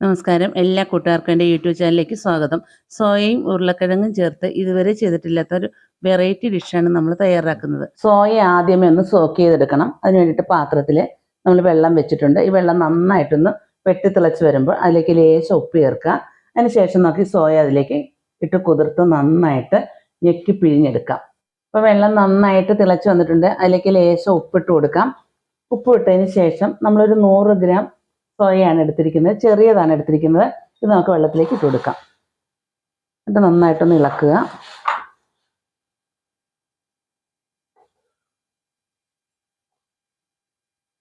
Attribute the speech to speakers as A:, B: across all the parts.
A: നമസ്കാരം. എല്ലാ കൂട്ടുകാർക്കും എന്റെ യൂട്യൂബ് ചാനലിലേക്ക് സ്വാഗതം. സോയയും ഉരുളക്കിഴങ്ങും ചേർത്ത് ഇതുവരെ ചെയ്തിട്ടില്ലാത്ത ഒരു വെറൈറ്റി ഡിഷാണ് നമ്മൾ തയ്യാറാക്കുന്നത്. സോയ ആദ്യമേ ഒന്ന് സോക്ക് ചെയ്തെടുക്കണം. അതിന് വേണ്ടിയിട്ട് പാത്രത്തിൽ നമ്മൾ വെള്ളം വെച്ചിട്ടുണ്ട്. ഈ വെള്ളം നന്നായിട്ടൊന്ന് വെട്ടി തിളച്ച് വരുമ്പോൾ അതിലേക്ക് ലേശം ഉപ്പ് ചേർക്കുക. അതിന് ശേഷം നോക്കി സോയ അതിലേക്ക് ഇട്ട് കുതിർത്ത് നന്നായിട്ട് ഞെക്കി പിഴിഞ്ഞെടുക്കാം. അപ്പോൾ വെള്ളം നന്നായിട്ട് തിളച്ച് വന്നിട്ടുണ്ട്. അതിലേക്ക് ലേശം ഉപ്പിട്ട് കൊടുക്കാം. ഉപ്പ് ഇട്ടതിന് ശേഷം നമ്മളൊരു നൂറ് ഗ്രാം സോയയാണ് എടുത്തിരിക്കുന്നത്. ചെറിയതാണ് എടുത്തിരിക്കുന്നത്. ഇത് നമുക്ക് വെള്ളത്തിലേക്ക് ഇട്ട് കൊടുക്കാം. എന്നിട്ട് നന്നായിട്ടൊന്ന് ഇളക്കുക.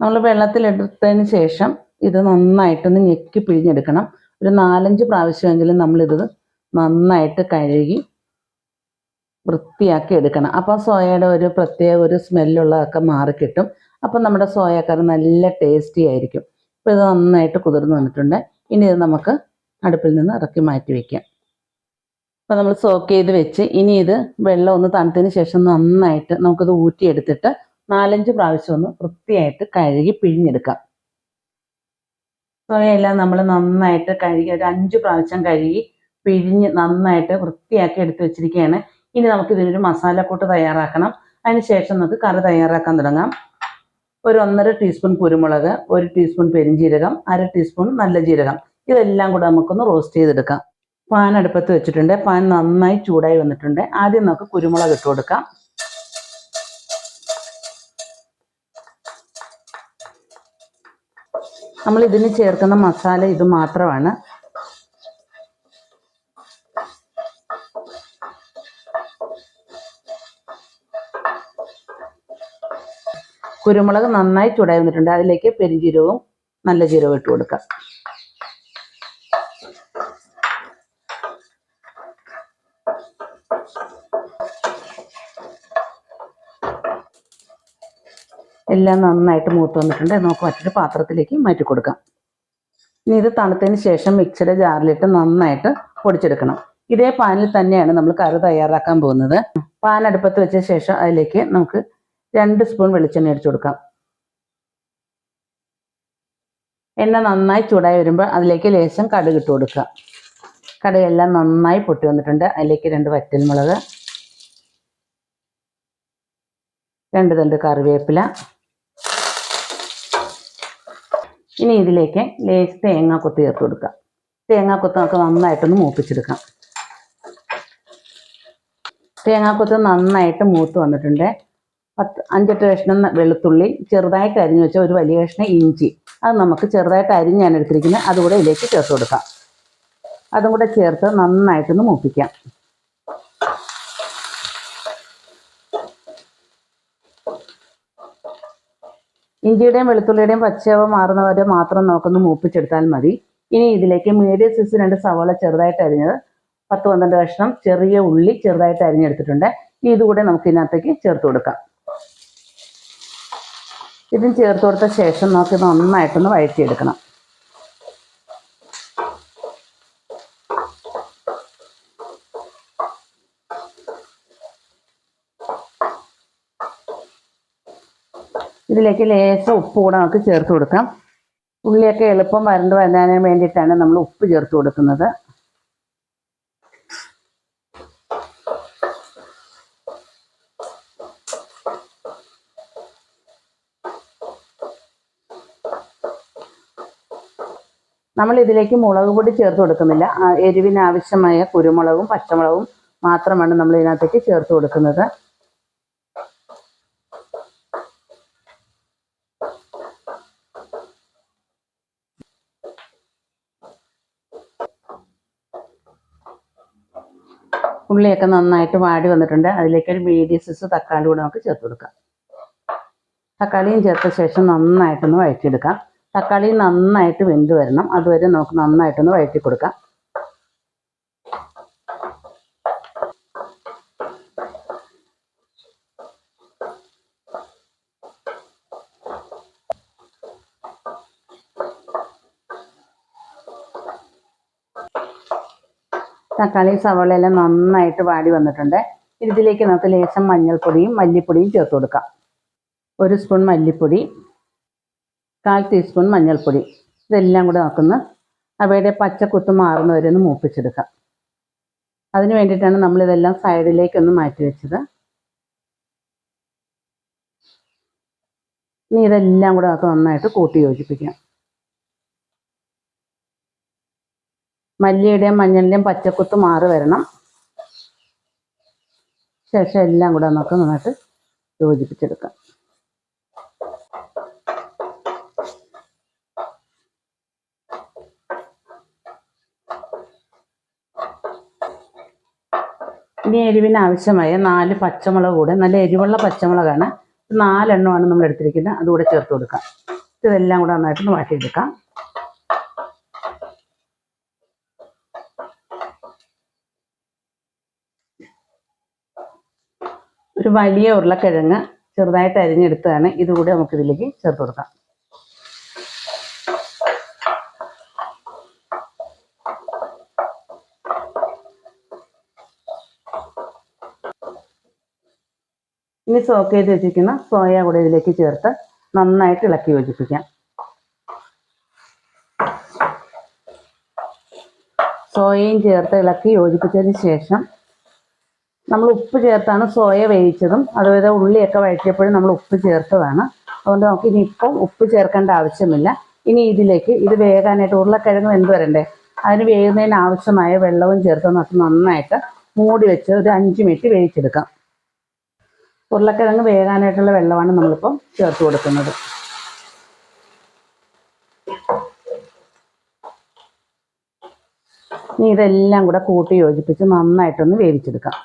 A: നമ്മൾ വെള്ളത്തിലെടുത്തതിന് ശേഷം ഇത് നന്നായിട്ടൊന്ന് ഞെക്കി പിഴിഞ്ഞെടുക്കണം. ഒരു നാലഞ്ച് പ്രാവശ്യമെങ്കിലും നമ്മളിത് നന്നായിട്ട് കഴുകി വൃത്തിയാക്കി എടുക്കണം. അപ്പോൾ സോയയുടെ ഒരു പ്രത്യേക ഒരു സ്മെല്ലുള്ളതൊക്കെ മാറിക്കിട്ടും. അപ്പം നമ്മുടെ സോയക്കറി നല്ല ടേസ്റ്റി ആയിരിക്കും. ഇപ്പോൾ ഇത് നന്നായിട്ട് കുതിർന്ന് വന്നിട്ടുണ്ട്. ഇനി ഇത് നമുക്ക് അടുപ്പിൽ നിന്ന് ഇറക്കി മാറ്റി വയ്ക്കാം അപ്പോൾ നമ്മൾ സോക്ക് ചെയ്ത് വെച്ച് ഇനി ഇത് വെള്ളം ഒന്ന് തണുത്തതിന് ശേഷം നന്നായിട്ട് നമുക്കിത് ഊറ്റിയെടുത്തിട്ട് നാലഞ്ച് പ്രാവശ്യം ഒന്ന് വൃത്തിയായിട്ട് കഴുകി പിഴിഞ്ഞെടുക്കാം. സോയയെല്ലാം നമ്മൾ നന്നായിട്ട് കഴുകി ഒരു അഞ്ച് പ്രാവശ്യം കഴുകി പിഴിഞ്ഞ് നന്നായിട്ട് വൃത്തിയാക്കി എടുത്ത് വെച്ചിരിക്കുകയാണ്. ഇനി നമുക്ക് ഇതിനൊരു മസാലക്കൂട്ട് തയ്യാറാക്കണം. അതിന് ശേഷം നമുക്ക് കറി തയ്യാറാക്കാൻ തുടങ്ങാം. ഒരു ഒന്നര ടീസ്പൂൺ കുരുമുളക് ഒരു ടീസ്പൂൺ പെരിഞ്ജീരകം അര ടീസ്പൂൺ നല്ല ജീരകം. ഇതെല്ലാം കൂടെ നമുക്കൊന്ന് റോസ്റ്റ് ചെയ്തെടുക്കാം. പാൻ അടുപ്പത്ത് വെച്ചിട്ടുണ്ട്. പാൻ നന്നായി ചൂടായി വന്നിട്ടുണ്ട്. ആദ്യം നമുക്ക് കുരുമുളക് ഇട്ട് കൊടുക്കാം. നമ്മൾ ഇതിന് ചേർക്കുന്ന മസാല ഇത് മാത്രമാണ്. കുരുമുളക് നന്നായി ചൂടായി വന്നിട്ടുണ്ട് അതിലേക്ക് പെരുംജീരകവും നല്ല ജീരകവും ഇട്ട് കൊടുക്കാം. എല്ലാം നന്നായിട്ട് മൂത്ത് വന്നിട്ടുണ്ട്. നമുക്ക് മറ്റൊരു പാത്രത്തിലേക്ക് മാറ്റി കൊടുക്കാം. ഇനി ഇത് തണുത്തതിന് ശേഷം മിക്സിയുടെ ജാറിലിട്ട് നന്നായിട്ട് പൊടിച്ചെടുക്കണം. ഇതേ പാനിൽ തന്നെയാണ് നമ്മൾ കറി തയ്യാറാക്കാൻ പോകുന്നത്. പാൻ അടുപ്പത്ത് വെച്ച ശേഷം അതിലേക്ക് നമുക്ക് രണ്ട് സ്പൂൺ വെളിച്ചെണ്ണ അടിച്ചു കൊടുക്കാം. എണ്ണ നന്നായി ചൂടായി വരുമ്പോൾ അതിലേക്ക് ലേശം കടുക് ഇട്ട് കൊടുക്കുക. കടുകെല്ലാം നന്നായി പൊട്ടി വന്നിട്ടുണ്ട്. അതിലേക്ക് രണ്ട് വറ്റൽമുളക് രണ്ട് തണ്ട് കറിവേപ്പില. ഇനി ഇതിലേക്ക് ലേശ് തേങ്ങാക്കൊത്ത് ചേർത്ത് കൊടുക്കുക. തേങ്ങാക്കൊത്ത് നമുക്ക് നന്നായിട്ടൊന്ന് മൂപ്പിച്ചെടുക്കാം. തേങ്ങാക്കൊത്ത് നന്നായിട്ട് മൂത്ത് വന്നിട്ടുണ്ട്. പത്ത് അഞ്ചെട്ട് കഷ്ണം വെളുത്തുള്ളി ചെറുതായിട്ട് അരിഞ്ഞു വെച്ച ഒരു വലിയ കഷ്ണം ഇഞ്ചി. അത് നമുക്ക് ചെറുതായിട്ട് അരിഞ്ഞ് ഞാൻ എടുത്തിരിക്കുന്നത് അതുകൂടെ ഇതിലേക്ക് ചേർത്ത് കൊടുക്കാം. അതും കൂടെ ചേർത്ത് നന്നായിട്ടൊന്ന് മൂപ്പിക്കാം. ഇഞ്ചിയുടെയും വെളുത്തുള്ളിയുടെയും മാറുന്ന മാറുന്നവരെ മാത്രം നമുക്കൊന്ന് മൂപ്പിച്ചെടുത്താൽ മതി. ഇനി ഇതിലേക്ക് മീഡിയം സൈസ് രണ്ട് സവാള ചെറുതായിട്ട് അരിഞ്ഞത് പത്ത് പന്ത്രണ്ട് കഷ്ണം ചെറിയ ഉള്ളി ചെറുതായിട്ട് അരിഞ്ഞെടുത്തിട്ടുണ്ട്. ഇതുകൂടെ നമുക്ക് ഇതിനകത്തേക്ക് ചേർത്ത് കൊടുക്കാം. ഇതും ചേർത്ത് കൊടുത്ത ശേഷം നമുക്ക് നന്നായിട്ടൊന്ന് വഴറ്റിയെടുക്കണം. ഇതിലേക്ക് ലേശം ഉപ്പ് കൂടെ നമുക്ക് ചേർത്ത് കൊടുക്കാം. ഉള്ളിയൊക്കെ എളുപ്പം വരണ്ട് വരാൻ വേണ്ടിയിട്ടാണ് നമ്മൾ ഉപ്പ് ചേർത്ത് കൊടുക്കുന്നത്. നമ്മൾ ഇതിലേക്ക് മുളക് പൊടി ചേർത്ത് കൊടുക്കുന്നില്ല. എരിവിന് ആവശ്യമായ കുരുമുളകും പച്ചമുളകും മാത്രമാണ് നമ്മൾ ഇതിനകത്തേക്ക് ചേർത്ത് കൊടുക്കുന്നത്. ഉള്ളിയൊക്കെ നന്നായിട്ട് വാടി വന്നിട്ടുണ്ട്. അതിലേക്ക് ഒരു മീഡിയം സൈസ് തക്കാളി കൂടെ നമുക്ക് ചേർത്ത് കൊടുക്കാം. തക്കാളിയും ചേർത്ത ശേഷം നന്നായിട്ടൊന്ന് വഴറ്റിയെടുക്കാം. തക്കാളി നന്നായിട്ട് വെന്ത് വരണം. അതുവരെ നമുക്ക് നന്നായിട്ടൊന്ന് വഴറ്റി കൊടുക്കാം. തക്കാളി സവാളയെല്ലാം നന്നായിട്ട് വാടി വന്നിട്ടുണ്ട്. ഇതിലേക്ക് നമുക്ക് ലേശം മഞ്ഞൾപ്പൊടിയും മല്ലിപ്പൊടിയും ചേർത്ത് കൊടുക്കാം. ഒരു സ്പൂൺ മല്ലിപ്പൊടി കാൽ ടീസ്പൂൺ മഞ്ഞൾപ്പൊടി. ഇതെല്ലാം കൂടെ നോക്കുന്ന അവയുടെ പച്ചക്കുത്ത് മാറുന്നവരെ ഒന്ന് മൂപ്പിച്ചെടുക്കാം അതിന് വേണ്ടിയിട്ടാണ് നമ്മളിതെല്ലാം സൈഡിലേക്കൊന്ന് മാറ്റി വെച്ചത്. ഇനി ഇതെല്ലാം കൂടെ നമുക്ക് നന്നായിട്ട് കൂട്ടി യോജിപ്പിക്കാം. മല്ലിയുടെയും മഞ്ഞളിന്റെയും പച്ചക്കുത്ത് മാറി വരണം. ശേഷം എല്ലാം കൂടെ നമുക്ക് നന്നായിട്ട് യോജിപ്പിച്ചെടുക്കാം. ഇനി എരിവിന് ആവശ്യമായ നാല് പച്ചമുളക് കൂടെ നല്ല എരിവുള്ള പച്ചമുളകാണ്. നാലെണ്ണമാണ് നമ്മൾ എടുത്തിരിക്കുന്നത്. അതുകൂടെ ചേർത്ത് കൊടുക്കാം. ഇതെല്ലാം കൂടെ നന്നായിട്ട് മാറ്റിയെടുക്കാം ഒരു വലിയ ഉരുളക്കിഴങ്ങ് ചെറുതായിട്ട് അരിഞ്ഞെടുത്താണ് ഇതുകൂടി നമുക്കിതിലേക്ക് ചേർത്ത് കൊടുക്കാം. ഇനി സോക്ക് ചെയ്ത് വെച്ചിരിക്കുന്ന സോയ കൂടെ ഇതിലേക്ക് ചേർത്ത് നന്നായിട്ട് ഇളക്കി യോജിപ്പിക്കാം. സോയയും ചേർത്ത് ഇളക്കി യോജിപ്പിച്ചതിന് ശേഷം നമ്മൾ ഉപ്പ് ചേർത്താണ് സോയ വേവിച്ചതും അതുപോലെ ഉള്ളിയൊക്കെ വഴറ്റിയപ്പോഴും നമ്മൾ ഉപ്പ് ചേർത്തതാണ്. അതുകൊണ്ട് നമുക്ക് ഇനി ഇപ്പം ഉപ്പ് ചേർക്കേണ്ട ആവശ്യമില്ല. ഇനി ഇതിലേക്ക് ഇത് വേകാനായിട്ട് ഉരുളക്കിഴങ്ങ് വെന്ത് വരണ്ടേ? അതിന് വേകുന്നതിന് ആവശ്യമായ വെള്ളവും ചേർത്ത് നമുക്ക് നന്നായിട്ട് മൂടി വെച്ച് ഒരു അഞ്ച് മിനിറ്റ് വേവിച്ചെടുക്കാം. ഉരുളക്കിഴങ്ങ് വേകാനായിട്ടുള്ള വെള്ളമാണ് നമ്മളിപ്പം ചേർത്ത് കൊടുക്കുന്നത്. ഇനി ഇതെല്ലാം കൂടെ കൂട്ടി യോജിപ്പിച്ച് നന്നായിട്ടൊന്ന് വേവിച്ചെടുക്കാം.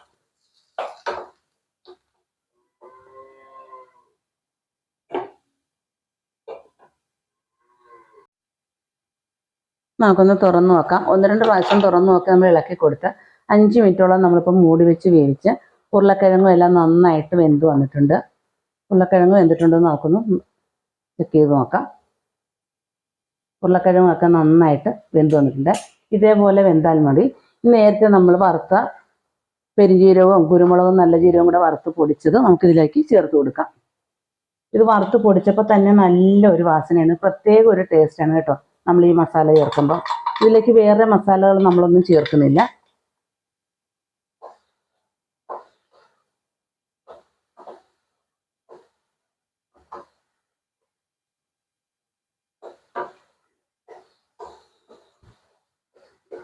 A: നമുക്കൊന്ന് തുറന്നു നോക്കാം. ഒന്ന് രണ്ട് പ്രാവശ്യം തുറന്നു നോക്കി നമ്മൾ ഇളക്കി കൊടുത്ത് അഞ്ച് മിനിറ്റോളം നമ്മളിപ്പോൾ മൂടി വെച്ച് വേവിച്ച് ഉരുളക്കിഴങ്ങും എല്ലാം നന്നായിട്ട് വെന്ത് വന്നിട്ടുണ്ട്. ഉരുളക്കിഴങ്ങ് വെന്തിട്ടുണ്ടോ എന്ന് നമുക്കൊന്ന് ചെക്ക് ചെയ്ത് നോക്കാം. ഉരുളക്കിഴങ്ങൊക്കെ നന്നായിട്ട് വെന്ത് വന്നിട്ടുണ്ട്. ഇതേപോലെ വെന്താൽ മതി. നേരത്തെ നമ്മൾ വറുത്ത പെരുംജീരകവും കുരുമുളകും നല്ല ജീരകവും കൂടെ വറുത്ത് പൊടിച്ചത് നമുക്കിതിലേക്ക് ചേർത്ത് കൊടുക്കാം. ഇത് വറുത്ത് പൊടിച്ചപ്പോൾ തന്നെ നല്ലൊരു വാസനയാണ്. പ്രത്യേക ഒരു ടേസ്റ്റാണ് കേട്ടോ. നമ്മൾ ഈ മസാല ചേർക്കുമ്പോൾ. ഇതിലേക്ക് വേറെ മസാലകൾ നമ്മളൊന്നും ചേർക്കുന്നില്ല.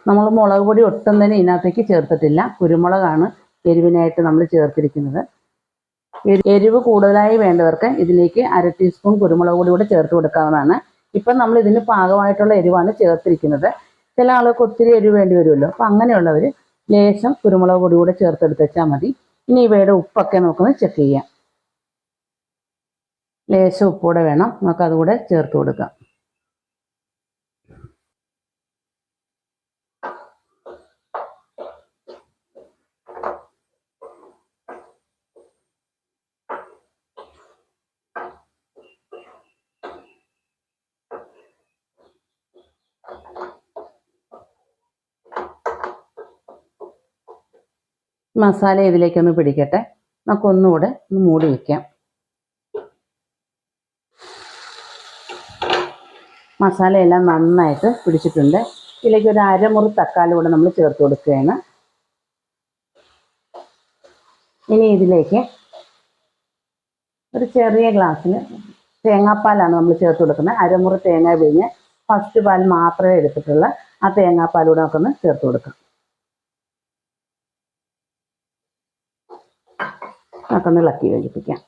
A: നമ്മൾ മുളക് പൊടി ഒട്ടും തന്നെ ഇതിനകത്തേക്ക് ചേർത്തിട്ടില്ല. കുരുമുളകാണ് എരിവിനായിട്ട് നമ്മൾ ചേർത്തിരിക്കുന്നത്. എരിവ് കൂടുതലായി വേണ്ടവർക്ക് ഇതിലേക്ക് അര ടീസ്പൂൺ കുരുമുളക് പൊടി കൂടെ ചേർത്ത് കൊടുക്കാവുന്നതാണ്. ഇപ്പം നമ്മൾ ഇതിന് പാകമായിട്ടുള്ള എരിവാണ് ചേർത്തിരിക്കുന്നത്. ചില ആളുകൾക്ക് ഒത്തിരി എരിവ് വേണ്ടി വരുമല്ലോ. അപ്പം അങ്ങനെയുള്ളവർ ലേശം കുരുമുളക് പൊടി കൂടെ ചേർത്തെടുത്ത് വെച്ചാൽ മതി. ഇനി ഇവയുടെ ഉപ്പൊക്കെ നമുക്കൊന്ന് ചെക്ക് ചെയ്യാം. ലേശം ഉപ്പൂടെ വേണം. നമുക്കതുകൂടെ ചേർത്ത് കൊടുക്കാം. മസാല ഇതിലേക്കൊന്ന് പിടിക്കട്ടെ. നമുക്ക് ഒന്നുകൂടെ ഒന്ന് മൂടി വയ്ക്കാം മസാലയെല്ലാം നന്നായിട്ട് പിടിച്ചിട്ടുണ്ട്. ഇതിലേക്ക് ഒരു അരമുറി തക്കാളി കൂടെ നമ്മൾ ചേർത്ത് കൊടുക്കുകയാണ്. ഇനി ഇതിലേക്ക് ഒരു ചെറിയ ഗ്ലാസ്സിൽ തേങ്ങാപ്പാലാണ് നമ്മൾ ചേർത്ത് കൊടുക്കുന്നത്. അരമുറി തേങ്ങ പിഴിഞ്ഞ് ഫസ്റ്റ് പാൽ മാത്രമേ എടുത്തിട്ടുള്ള. ആ തേങ്ങാപ്പാലൂടെ നമുക്കൊന്ന് ചേർത്ത് കൊടുക്കാം. നമുക്കൊന്ന് ഇളക്കി യോജിപ്പിക്കാം.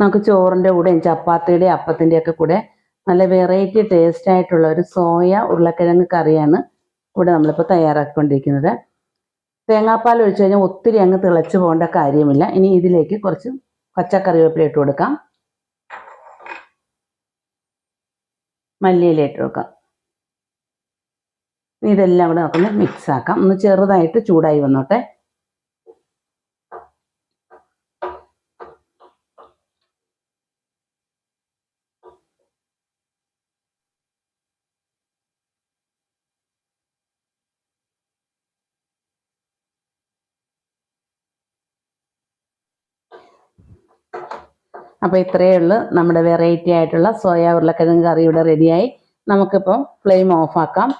A: നമുക്ക് ചോറിന്റെ കൂടെയും ചപ്പാത്തിയുടെ അപ്പത്തിന്റെ ഒക്കെ കൂടെ നല്ല വെറൈറ്റി ടേസ്റ്റ് ആയിട്ടുള്ള ഒരു സോയ ഉരുളക്കിഴങ്ങ് കറിയാണ് ഇവിടെ നമ്മളിപ്പോൾ തയ്യാറാക്കിക്കൊണ്ടിരിക്കുന്നത്. തേങ്ങാപ്പാൽ ഒഴിച്ചു കഴിഞ്ഞാൽ ഒത്തിരി അങ്ങ് തിളച്ചു പോകേണ്ട കാര്യമില്ല. ഇനി ഇതിലേക്ക് കുറച്ച് പച്ചക്കറിവേപ്പില ഇട്ട് കൊടുക്കാം. മല്ലിയില ഇട്ട് കൊടുക്കാം. ഇതെല്ലാം കൂടെ നമുക്കൊന്ന് മിക്സ് ആക്കാം. ഒന്ന് ചെറുതായിട്ട് ചൂടായി വന്നോട്ടെ. അപ്പോൾ ഇത്രയേ ഉള്ളൂ. നമ്മുടെ വെറൈറ്റി ആയിട്ടുള്ള സോയ ഉരുളക്കിഴങ്ങ് കറി ഇവിടെ റെഡിയായി നമുക്കിപ്പോൾ ഫ്ലെയിം ഓഫ് ആക്കാം.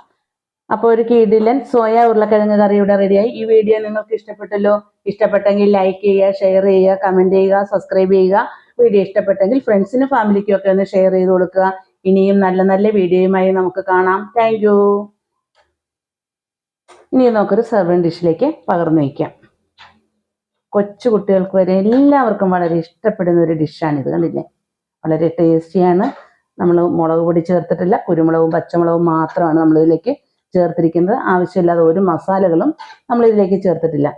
A: അപ്പോൾ ഒരു കീടിലൻ സോയ ഉരുളക്കിഴങ്ങ് കറി ഇവിടെ റെഡിയായി. ഈ വീഡിയോ നിങ്ങൾക്ക് ഇഷ്ടപ്പെട്ടല്ലോ ഇഷ്ടപ്പെട്ടെങ്കിൽ ലൈക്ക് ചെയ്യുക ഷെയർ ചെയ്യുക കമന്റ് ചെയ്യുക സബ്സ്ക്രൈബ് ചെയ്യുക. വീഡിയോ ഇഷ്ടപ്പെട്ടെങ്കിൽ ഫ്രണ്ട്സിനും ഫാമിലിക്കും ഒക്കെ ഒന്ന് ഷെയർ ചെയ്ത് കൊടുക്കുക. ഇനിയും നല്ല നല്ല വീഡിയോയുമായി നമുക്ക് കാണാം. താങ്ക് ഇനി നമുക്കൊരു സെർവൻ ഡിഷിലേക്ക് പകർന്നു വയ്ക്കാം. കൊച്ചു കുട്ടികൾക്ക് വരെ എല്ലാവർക്കും വളരെ ഇഷ്ടപ്പെടുന്ന ഒരു ഡിഷാണ് ഇത് കണ്ടില്ലേ? വളരെ ടേസ്റ്റിയാണ് നമ്മൾ മുളക് പൊടി ചേർത്തിട്ടില്ല കുരുമുളകും പച്ചമുളകും മാത്രമാണ് നമ്മൾ ഇതിലേക്ക് ചേർത്തിരിക്കുന്നത്. ആവശ്യമില്ലാതെ ഒരു മസാലകളും നമ്മൾ ഇതിലേക്ക് ചേർത്തിട്ടില്ല.